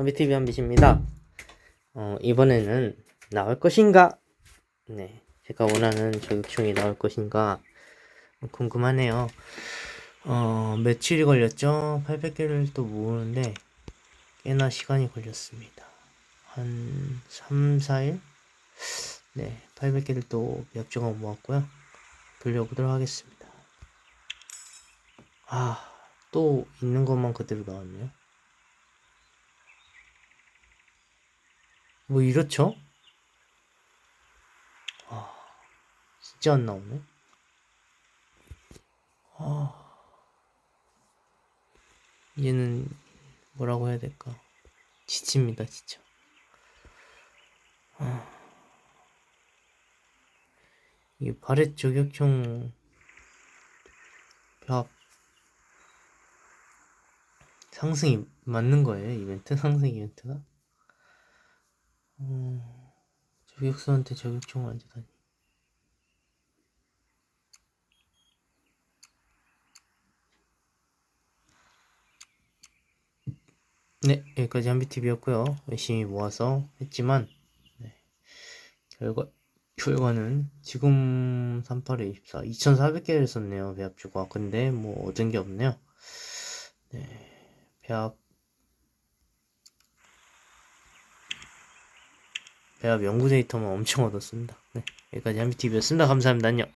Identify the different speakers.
Speaker 1: 한비TV 한빛입니다. 어, 이번에는 나올 것인가? 네, 제가 원하는 저격총이 나올 것인가? 궁금하네요. 어, 며칠이 걸렸죠? 800개를 또 모으는데 꽤나 시간이 걸렸습니다. 한 3, 4일? 네, 800개를 또몇 조각 모았고요. 돌려보도록 하겠습니다. 아, 또 있는 것만 그대로 나왔네요. 뭐 이렇죠? 아, 진짜 안 나오네. 아, 얘는 뭐라고 해야 될까? 지칩니다, 진짜. 아, 이 바렛 저격총 벽 상승이 맞는 거예요, 이벤트? 상승 이벤트가? 어, 저격수한테 저격총을 안 주다니. 네, 여기까지 한비TV였고요. 열심히 모아서 했지만, 네, 결과, 결과는 지금 38에 24, 2400개를 썼네요, 배합주가. 근데 뭐 얻은 게 없네요. 네, 배합, 배합 연구 데이터만 엄청 얻었습니다. 네, 여기까지 한비TV였습니다. 감사합니다. 안녕.